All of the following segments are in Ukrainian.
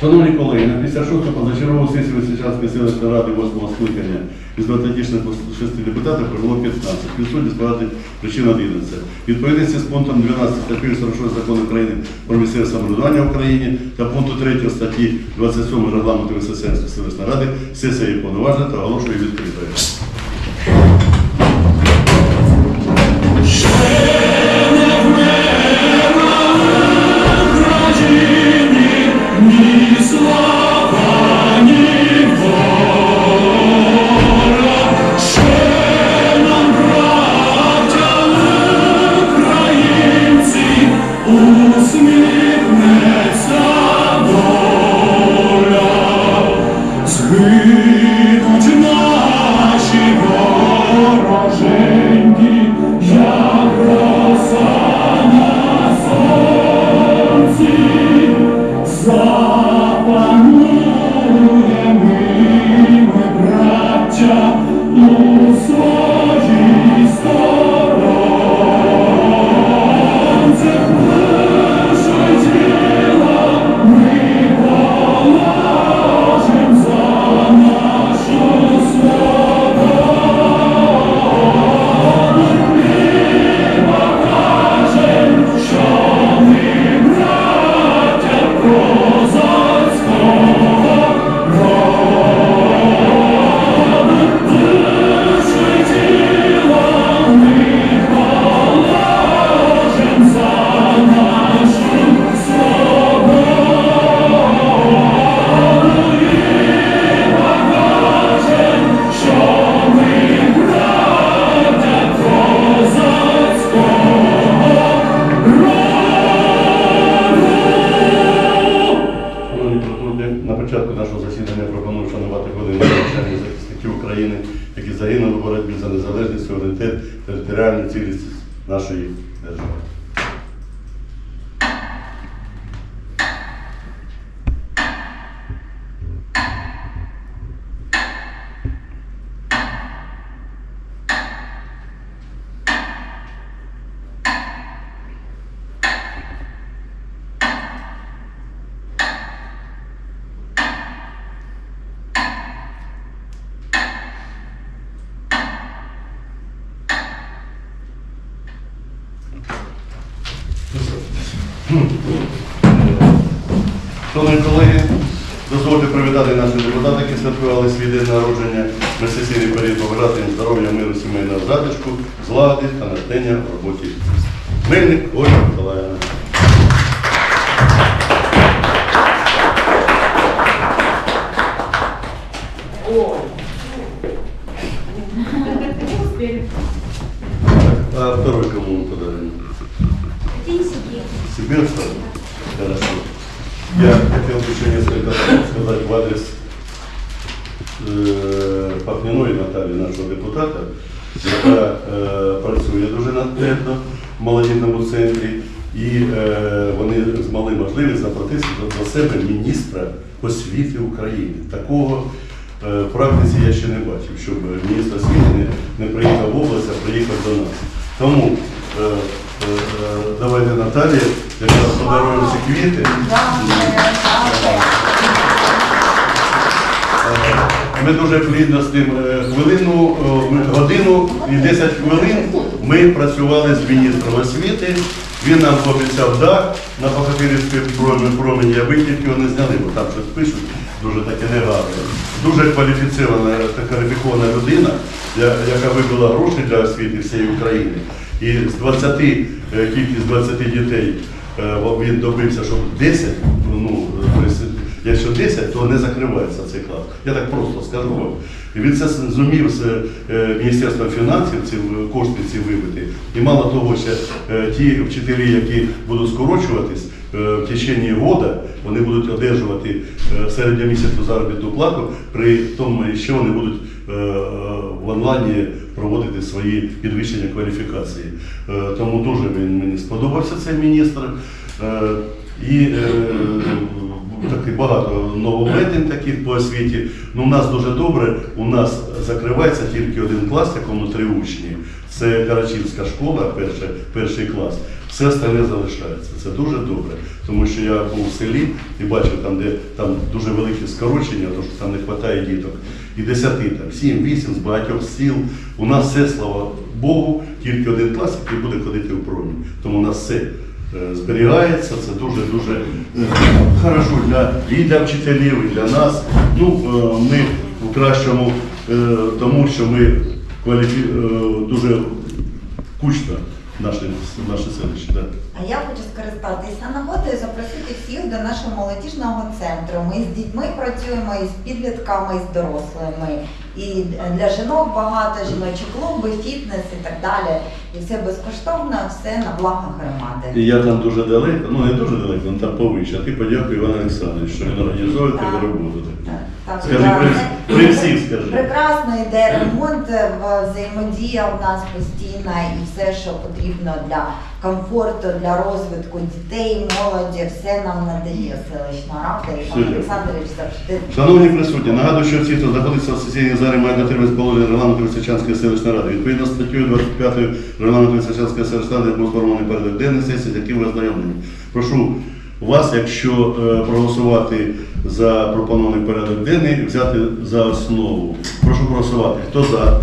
Шановні колеги, на 56-ту позачергову сесію Височанської селищної ради 8 скликання із 26 депутатів прибуло 15. Відсутні багато причин 11. Відповідності з пунктом 12 статті 46 закону України про місцеве самоврядування в Україні та пункту 3 статті 27 регламенту Височанської селищної ради сесія є повноважна та оголошує відкритою. Шановні колеги, дозвольте привітати наших депутатів, які святкували свій день народження на сесійний період побажати їм здоров'я, миру, сімейного затишку, злагоди та натхнення в роботі. Мельник Ольга Миколаївна. А Себе? Хорошо. Я хотел бы еще несколько слов сказать в адрес е, Пахніної Наталі, нашого депутата, яка е, працює дуже натхненно в молодіжному центрі, і е, вони змогли можливість заплатити до себе міністра освіти України. Такого дуже плідно з тим е, хвилину, е, годину і 10 хвилин ми працювали з міністром освіти. Він нам пообіцяв дах на Пахатирівській промені, аби тільки не зняли, бо там щось пишуть дуже таке негарне. Дуже кваліфіцирована та кваліфікована людина, яка вибила гроші для освіти всієї України. І з 20, е, кількість 20 дітей він добився, щоб 10, ну, Якщо 10, то не закривається цей клас. Я так просто скажу вам. І він це зумів з е, Міністерства фінансів ці кошти ці вибити. І мало того, ще е, ті вчителі, які будуть скорочуватись е, в течение года, вони будуть одержувати середньомісячну заробітну плату, при тому, що вони будуть в онлайні проводити свої підвищення кваліфікації. Тому дуже мені сподобався цей міністр. І такий багато нововведень таких по освіті. Ну, у нас дуже добре. У нас закривається тільки один клас, якому три учні. Це Карачівська школа, перший, перший клас. все остальне залишається. Це дуже добре, тому що я був в селі і бачив там, де там дуже великі скорочення, тому що там не вистачає діток. І десяти, там, сім, вісім з багатьох сіл. У нас все, слава Богу, тільки один клас, який буде ходити в промі. Тому у нас все зберігається, це дуже-дуже е, хорошо для, і для вчителів, і для нас. Ну, е, ми в кращому, е, тому що ми кваліфі... е, дуже кучно наше, наше селище. Да. А я хочу скористатися нагодою запросити всіх до нашого молодіжного центру. Ми з дітьми працюємо і з підлітками, і з дорослими. І для жінок багато жіночі клуби, фітнес і так далі. І все безкоштовно, все на благо громади. І я там дуже далеко, ну не дуже далеко, там повище. А ти подякуй Іван Олександрович, що він організує Так. тебе роботу. Так, так, Скажи так. при, при всіх, скажи. Прекрасно йде ремонт, в- взаємодія у нас постійна і все, що потрібно для комфорту, для розвитку дітей, молоді, все нам надає селищна рада. І пан. Олександрович завжди Шановні присутні, нагадую, що всі, хто знаходиться в сесійній залі, мають дотримуватися положення регламенту Височанської селищної ради. Відповідно з статтею 25 регламенту Височанської селищної ради був сформований порядок денний сесії, з яким ви ознайомлені. Прошу вас, якщо е, проголосувати за пропонований порядок денний, взяти за основу. Прошу проголосувати. Хто за?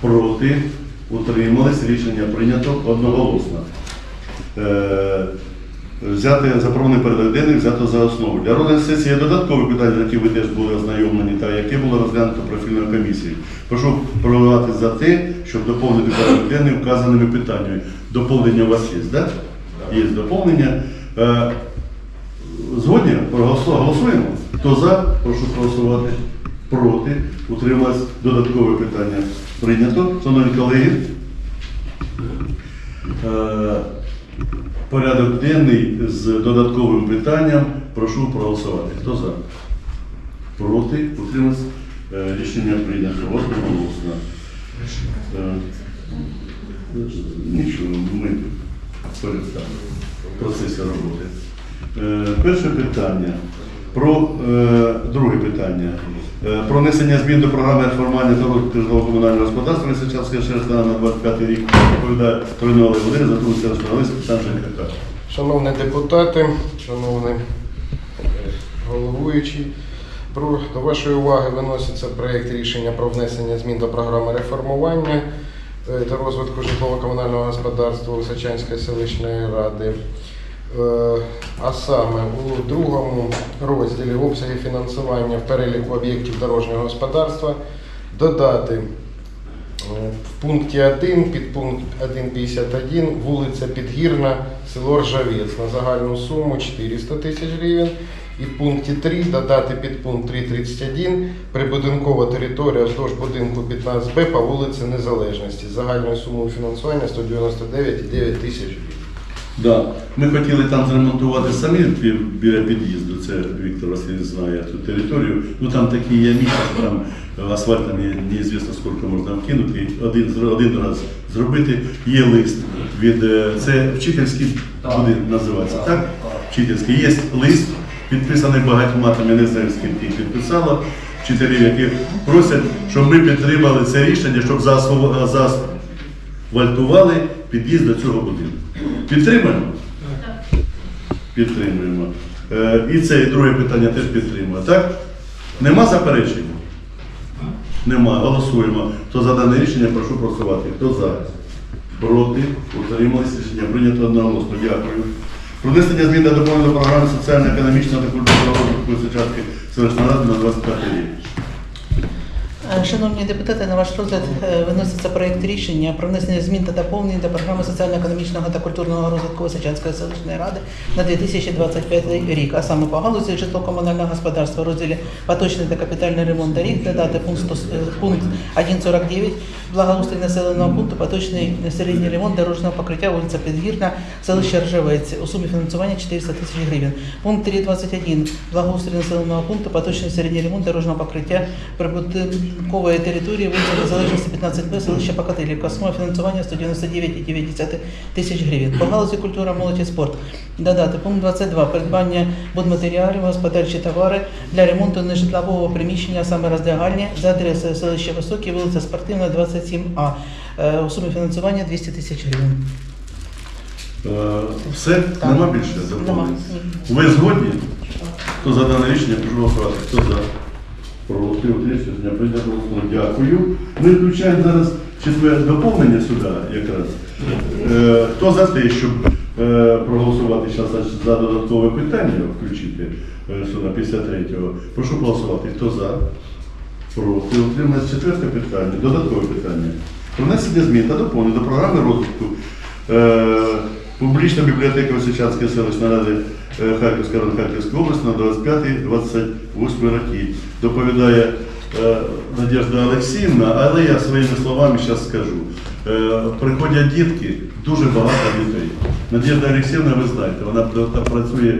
Проти? Утримались? Рішення прийнято одноголосно. Е, взяти запропонований порядок денний, взято за основу. Для розгляду сесії є додаткові питання, які ви теж були ознайомлені, та яке було розглянуто профільною комісією. Прошу проголосувати за те, щоб доповнити порядок денний вказаними питаннями. Доповнення у вас є, так? Да? Є доповнення. Е, Згодні? Голосуємо? Хто за? Прошу проголосувати. Проти? Утрималось додаткове питання. Прийнято. Шановні колеги. Е, Порядок денний з додатковим питанням. Прошу проголосувати. Хто за? Проти? Утрималось? Е, Рішення прийнято. Одноголосно. Е, Нічого, ми в процесі роботи. Перше питання. Про друге питання. Е, Про внесення змін до програми реформування розвитку житлово-комунального господарства Лисичанської ШРСТ на 25 рік відповідає Олег Володимир, заступник селищного голови з ЖКХ. Шановні депутати, шановний головуючий, до вашої уваги виноситься проєкт рішення про внесення змін до програми реформування е, та розвитку житлово-комунального господарства Височанської селищної ради. Е, А саме у другому розділі обсяги фінансування в переліку об'єктів дорожнього господарства додати Е, В пункті 1, підпункт 1.51, вулиця Підгірна, село Ржавець на загальну суму 400 тисяч гривень. І в пункті 3 додати підпункт 3.31 прибудинкова територія вздовж будинку 15Б по вулиці Незалежності загальною сумою фінансування 199,9 тисяч гривень. Да. Ми хотіли там зремонтувати самі біля під'їзду. Це Віктор Васильович знає цю територію. Ну там такі є місця, що там асфальт там є, неізвісно скільки можна вкинути. Один, один раз зробити. Є лист від е, це вчительський будинок називається, так? Вчительський. Є лист, підписаний багатьма, там я не знаю, скільки їх підписало. Вчителів, які просять, щоб ми підтримали це рішення, щоб заасфал- заасфальтували під'їзд до цього будинку. Підтримуємо? Підтримуємо. Е, І це і друге питання теж підтримуємо. Так? Нема заперечень? Нема. Голосуємо. Хто за дане рішення, прошу проголосувати. Хто за? Проти? Утрималися. Рішення прийнято одноголосно. Дякую. Про внесення змін до доповнення програми соціально-економічного та культурного розвитку Височанської селищної ради на 25 рік. Е, Шановні депутати, на ваш розгляд е, виноситься проект рішення про внесення змін та доповнень до програми соціально-економічного та культурного розвитку Височанської селищної ради на 2025 рік, а саме по галузі житлово-комунального господарства розділі поточний та капітальний ремонт доріг додати пункт 100 е, 1.49 благоустрій населеного пункту поточний середній ремонт дорожнього покриття вулиця Підгірна, селище Ржавець у сумі фінансування 400 тисяч гривень. Пункт 3.21 благоустрій населеного пункту поточний середній ремонт дорожнього покриття прибудинкової території вулиця Незалежності 15Б, селище Покатилівка. Сума фінансування 199,9 тисяч гривень. По галузі культура, молодь і спорт додати пункт 22 придбання будматеріалів, господарчі товари для ремонту нежитлового приміщення, саме роздягальні за адресою селища Високі, вулиця Спортивна, 27А. Е, У сумі фінансування 200 тисяч гривень. Е, Все, нема більше Нема. Ви згодні? Хто за дане рішення, прошу голосувати. Хто за? Утримався, рішення прийнято. Дякую. Ми включаємо зараз четверте доповнення сюди якраз. Е, Хто за те, щоб е, проголосувати зараз за додаткове питання, включити е, сюди 53-го? Прошу голосувати. Хто за? Проти. Утрималось четверте питання, додаткове питання. Про внесення змін та доповнення до програми розвитку е, публічної бібліотеки Височанської селищної ради е, Харківської ради Харківської області на 25-28 роки. Доповідає е, Надежда Олексіївна, але я своїми словами зараз скажу. Е, приходять дітки, дуже багато дітей. Надежда Олексіївна, ви знаєте, вона працює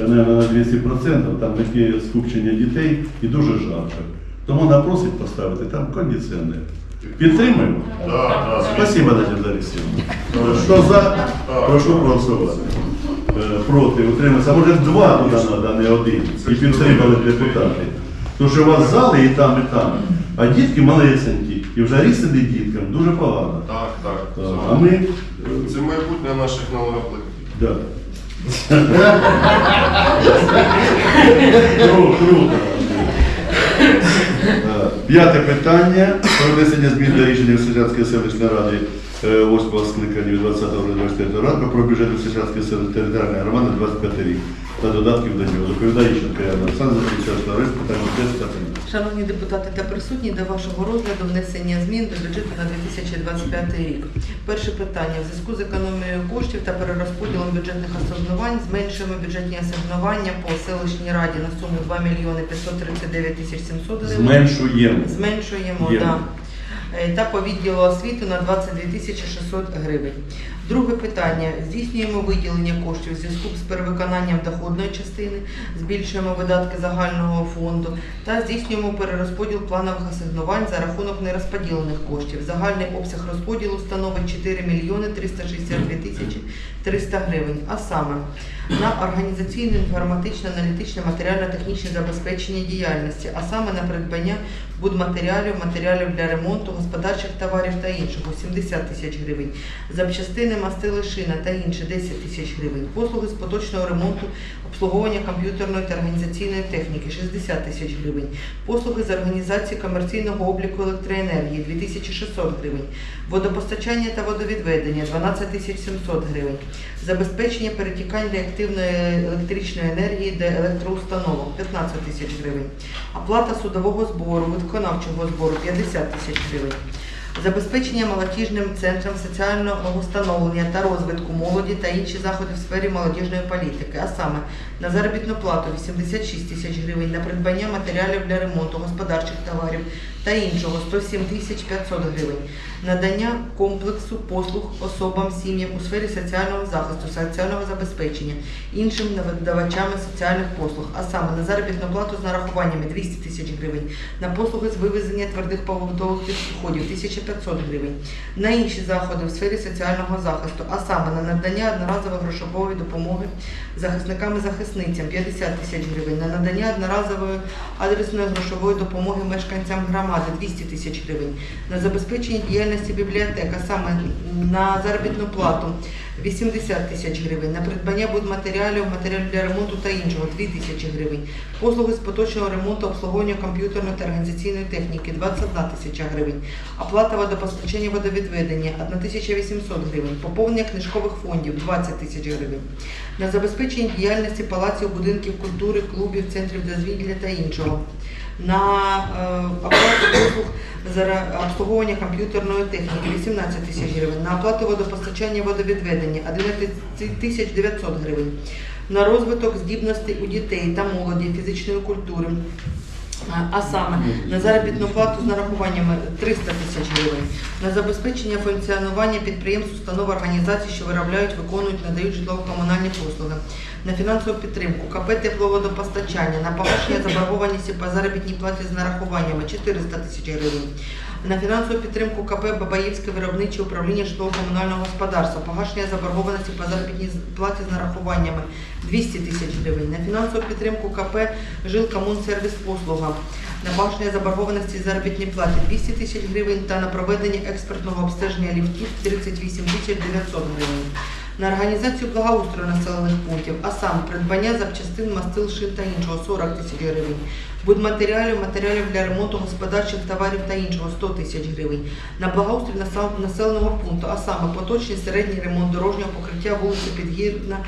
е, наверно, на 200%, там таке скупчення дітей і дуже жарко. Тому вона просить поставити там кондиціонер. Підтримуємо? Спасибо, Надежда Олексіївна. Що за? Прошу проголосувати. Е, Проти, утриматися. Може два туди треба, а не один. І підтримали депутати. Тому що у вас зали і там, і там. А дітки малесенькі. І вже рік сидить діткам дуже погано. Так, так. Так, А ми. е, Це майбутнє наших налогоплатників. Да. Кру- Круто. П'яте питання. Про внесення змін до рішення Височанської селищної ради е, восьмого скликання від 20-24 року про бюджет селищної територіальної громади 25 рік та додатків до нього. Доповідає Іщенко Яна Олександр, Міністерство Рис, питання та. Шановні депутати та присутні, до вашого розгляду внесення змін до бюджету на 2025 рік. Перше питання. В зв'язку з економією коштів та перерозподілом бюджетних асигнувань зменшуємо бюджетні асигнування по селищній раді на суму 2 мільйони 539 тисяч 700 гривень. Зменшуємо. Зменшуємо, Є. да. Е, Та по відділу освіти на 22 тисячі 600 гривень. Друге питання. Здійснюємо виділення коштів у зв'язку з перевиконанням доходної частини, збільшуємо видатки загального фонду та здійснюємо перерозподіл планових асигнувань за рахунок нерозподілених коштів. Загальний обсяг розподілу становить 4 мільйони 362 тисячі 300 гривень. А саме на організаційне, інформатичне, аналітичне, матеріально-технічне забезпечення діяльності, а саме на придбання будматеріалів, матеріалів для ремонту, господарчих товарів та іншого 70 тисяч гривень, запчастини, мастили, шина та інше 10 тисяч гривень, послуги з поточного ремонту, обслуговування комп'ютерної та організаційної техніки 60 тисяч гривень, послуги з організації комерційного обліку електроенергії 2600 гривень, водопостачання та водовідведення 12 тисяч 700 гривень, забезпечення перетікань реактивної електричної енергії для електроустановок 15 тисяч гривень, оплата судового збору, виконавчого збору 50 тисяч гривень. Забезпечення молодіжним центром соціального встановлення та розвитку молоді та інші заходи в сфері молодіжної політики, а саме на заробітну плату 86 тисяч гривень, на придбання матеріалів для ремонту господарчих товарів та іншого 107 тисяч 500 гривень, надання комплексу послуг особам, сім'ям у сфері соціального захисту, соціального забезпечення, іншим надавачами соціальних послуг, а саме на заробітну плату з нарахуваннями 200 тисяч гривень, на послуги з вивезення твердих побутових відходів 1500 гривень, на інші заходи в сфері соціального захисту, а саме на надання одноразової грошової допомоги захисникам і захисницям 50 тисяч гривень, на надання одноразової адресної грошової допомоги мешканцям громади 200 тисяч гривень, на забезпечення діяльності бібліотека, саме на заробітну плату 80 тисяч гривень, на придбання будматеріалів, матеріалів для ремонту та іншого 2 тисячі гривень, послуги з поточного ремонту, обслуговування комп'ютерної та організаційної техніки 21 тисяча гривень, оплата водопостачання водовідведення 1800 гривень, поповнення книжкових фондів 20 тисяч гривень, на забезпечення діяльності палаців, будинків культури, клубів, центрів дозвілля та іншого. На е, оплату послуг за обслуговування комп'ютерної техніки 18 тисяч гривень, на оплату водопостачання водовідведення 11 тисяч 900 гривень, на розвиток здібностей у дітей та молоді фізичної культури. А- А саме на заробітну плату з нарахуваннями 300 тисяч гривень, на забезпечення функціонування підприємств, установ, організацій, що виробляють, виконують, надають житлово-комунальні послуги, на фінансову підтримку, КП тепловодопостачання, на погашення заборгованості по заробітній платі з нарахуваннями 400 тисяч гривень, на фінансову підтримку КП Бабаївське виробниче управління житлово-комунального господарства, погашення заборгованості по заробітній платі з нарахуваннями 200 тисяч гривень, на фінансову підтримку КП Жилкомунсервіс послуга, на погашення заборгованості заробітній платі 200 тисяч гривень та на проведення експертного обстеження ліфтів 38 тисяч 900 гривень. На організацію благоустрою населених пунктів, а саме придбання запчастин, мастил, шин та іншого 40 тисяч гривень, будматеріалів, матеріалів для ремонту господарчих товарів та іншого 100 тисяч гривень, на благоустрій населеного пункту, а саме поточний середній ремонт дорожнього покриття вулиці Підгірна,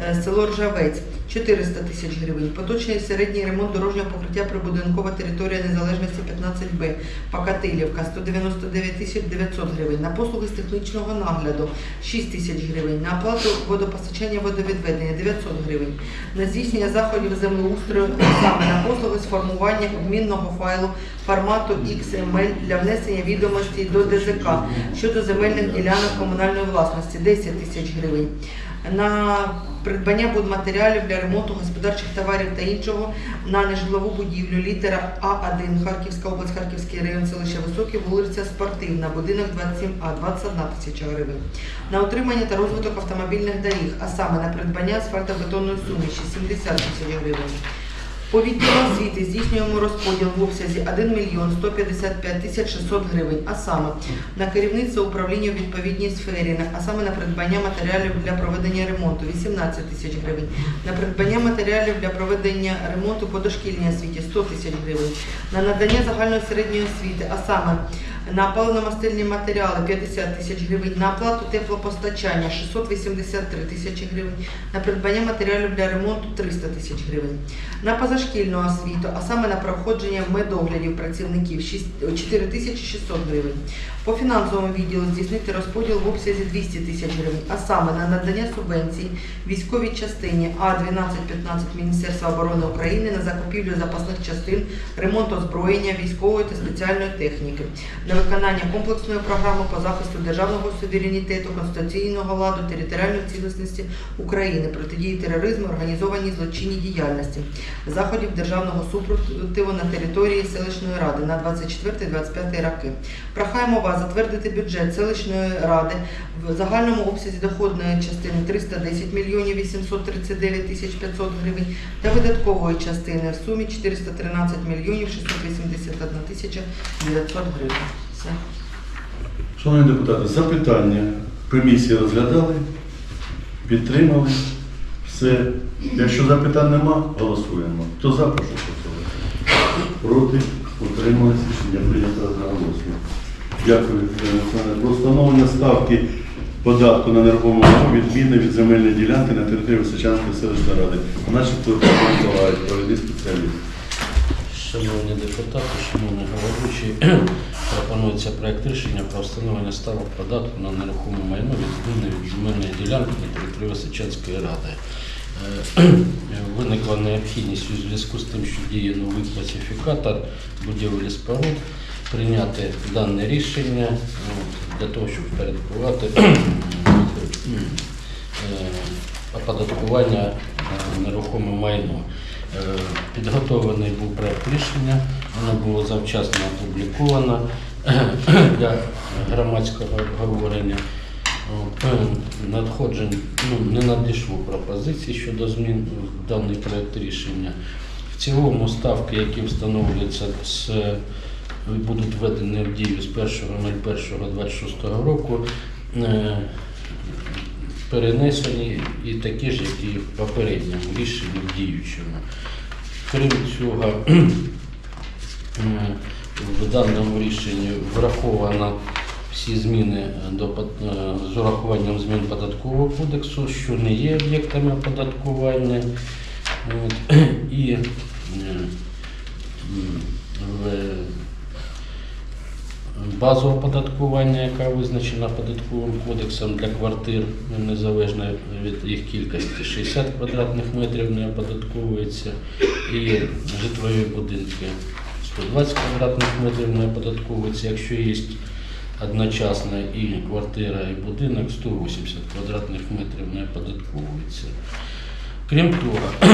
е, село Ржавець 400 тисяч гривень, поточний середній ремонт дорожнього покриття прибудинкова територія незалежності 15Б, Покатилівка 199 тисяч 900 гривень, на послуги з технічного нагляду 6 тисяч гривень, на оплату водопостачання водовідведення 900 гривень, на здійснення заходів землеустрою саме на послуги з формування обмінного файлу формату XML для внесення відомостей до ДЗК щодо земельних ділянок комунальної власності 10 тисяч гривень. На придбання будматеріалів для ремонту господарчих товарів та іншого на нежитлову будівлю літера А1 Харківська область, Харківський район, селище Високе, вулиця Спортивна, будинок 27А, 21 тисяча гривень. На отримання та розвиток автомобільних доріг, а саме на придбання асфальтобетонної суміші 70 тисяч гривень. По відділу освіти здійснюємо розподіл в обсязі 1 мільйон 155 тисяч 600 гривень, а саме на керівництво управління у відповідній сфері, а саме на придбання матеріалів для проведення ремонту 18 тисяч гривень, на придбання матеріалів для проведення ремонту по дошкільній освіті 100 тисяч гривень, на надання загальної середньої освіти, а саме на паливно-мастильні матеріали 50 тисяч гривень, на оплату теплопостачання 683 тисячі гривень, на придбання матеріалів для ремонту 300 тисяч гривень, на позашкільну освіту, а саме на проходження медоглядів працівників 4 тисячі 600 гривень. По фінансовому відділу здійснити розподіл в обсязі 200 тисяч гривень, а саме на надання субвенцій військовій частині А1215 Міністерства оборони України на закупівлю запасних частин, ремонт озброєння, військової та спеціальної техніки, на виконання комплексної програми по захисту державного суверенітету, конституційного ладу, територіальної цілісності України, протидії тероризму, організованій злочинній діяльності, заходів державного супротиву на території селищної ради на 24-25 роки. Прохаємо вас затвердити бюджет селищної ради в загальному обсязі доходної частини 310 мільйонів 839 тисяч 500 гривень та видаткової частини в сумі 413 мільйонів 681 тисяча 900 гривень. Все. Шановні депутати, запитання комісії розглядали, підтримали. Все. Якщо запитань нема, голосуємо. Хто за, прошу голосувати. Проти, утрималися, рішення прийнято одноголосно. Дякую, Ірина Олександровна. Про встановлення ставки податку на нерухому майно відміни від земельної ділянки на території Височанської селищної ради. Начебто Миколаїв, провідний спеціаліст. Шановні депутати, шановні головуючі, пропонується проект рішення про встановлення ставок податку на нерухоме майно відміни від земельної ділянки на території Височанської ради. Е, Виникла необхідність у зв'язку з тим, що діє новий класифікатор будівель і споруд, прийняти дане рішення для того, щоб впорядкувати е, оподаткування е, нерухоме майно. Е, Підготовлений був проект рішення, воно було завчасно опубліковано для громадського обговорення. Надходжень ну, не надійшло пропозицій щодо змін в даний проект рішення. В цілому ставки, які встановлюються з будуть введені в дію з 1.01.26 року, е, перенесені і такі ж, як і в попередньому рішенні в діючому. Крім цього, е, в даному рішенні враховано всі зміни до е, з урахуванням змін податкового кодексу, що не є об'єктами оподаткування. От, І в базу оподаткування, яка визначена податковим кодексом для квартир, незалежно від їх кількості, 60 квадратних метрів не оподатковується, і житлові будинки. 120 квадратних метрів не оподатковується, якщо є одночасно і квартира, і будинок 180 квадратних метрів не оподатковується. Крім того,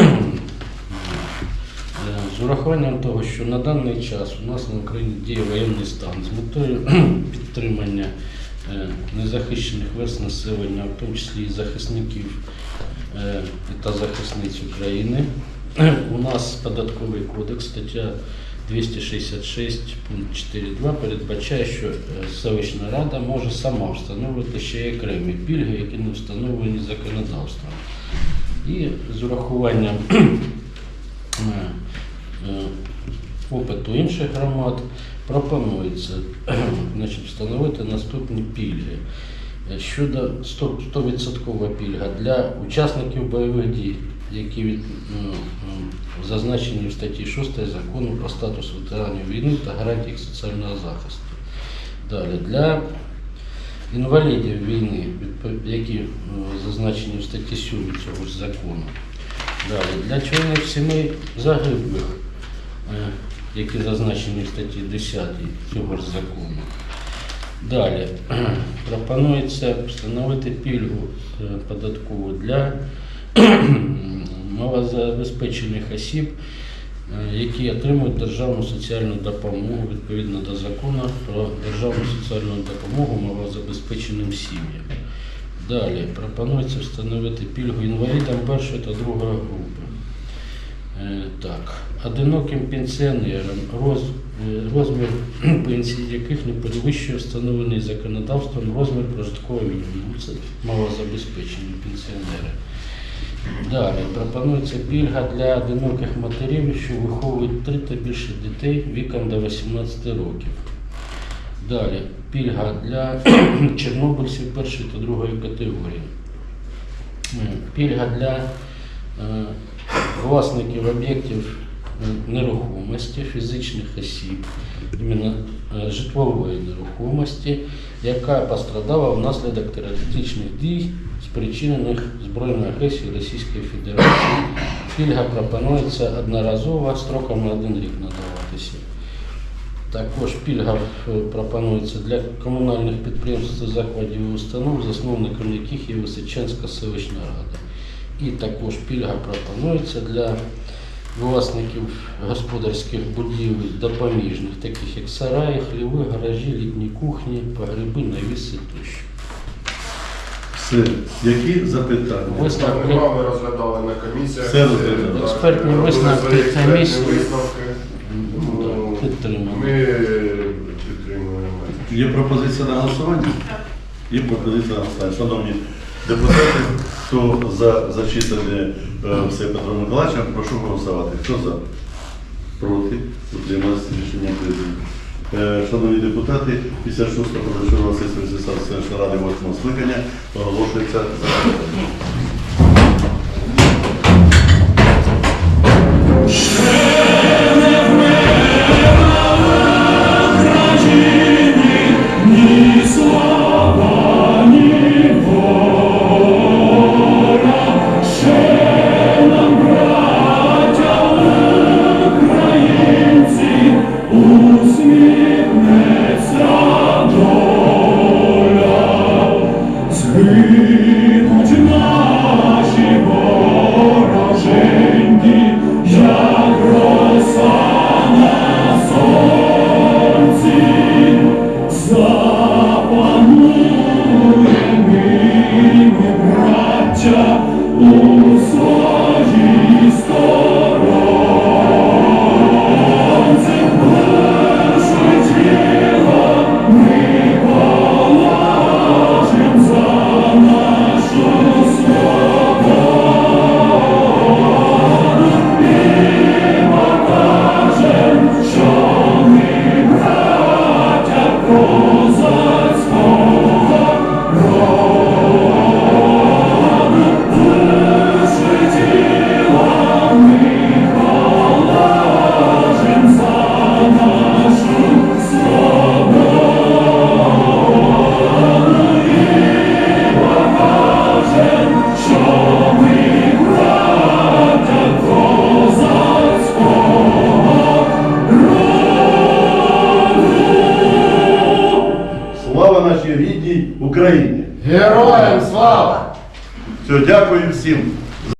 З урахуванням того, що на даний час у нас на Україні діє воєнний стан з метою підтримання е, незахищених верст населення, в тому числі і захисників е, та захисниць України, у нас податковий кодекс, стаття 266 пункт 4.2 передбачає, що е, селищна рада може сама встановити ще й окремі пільги, які не встановлені законодавством. І з урахуванням е, е, опиту інших громад пропонується значить, встановити наступні пільги. Е, Щодо 100%, 100% пільга для учасників бойових дій, які від, ну, зазначені в статті 6 закону про статус ветеранів війни та гарантії їх соціального захисту. Далі для інвалідів війни, які е, зазначені в статті 7 цього ж закону. Далі для членів сімей загиблих, які зазначені в статті 10 цього ж закону. Далі пропонується встановити пільгу е, податкову для малозабезпечених осіб, е, які отримують державну соціальну допомогу відповідно до закону про державну соціальну допомогу малозабезпеченим сім'ям. Далі пропонується встановити пільгу інвалідам першої та другої групи. Е, Так, одиноким пенсіонерам, роз, е, розмір пенсії яких не перевищує встановлений законодавством розмір прожиткового мінімуму. Це малозабезпечені пенсіонери. Далі пропонується пільга для одиноких матерів, що виховують три та більше дітей віком до 18 років. Далі пільга для чорнобильців першої та другої категорії. Пільга для е, власників об'єктів нерухомості, фізичних осіб, іменно е, житлової нерухомості, яка пострадала внаслідок терористичних дій, спричинених збройною агресією Російської Федерації. Пільга пропонується одноразово строком на один рік надаватися. Також пільга е, пропонується для комунальних підприємств, закладів і установ, засновником яких є Височанська селищна рада. І також пільга пропонується для власників господарських будівель допоміжних, таких як сараї, хліви, гаражі, літні кухні, погреби, навіси тощо. Все. Які запитання? Висновки. Ми розглядали на комісіях. Все розглядали. Експертні висновки комісії. висновки. Ну, Ну. Ми підтримуємо. Є пропозиція на голосування? Є пропозиція на голосування. Шановні депутати, хто за зачитане е, все Петро Миколаївича, прошу голосувати. Хто за? Проти? Утрималися рішення прийнято. Е, Шановні депутати, 56 позачергова сесія Російської селищної ради 8 скликання оголошується закритою.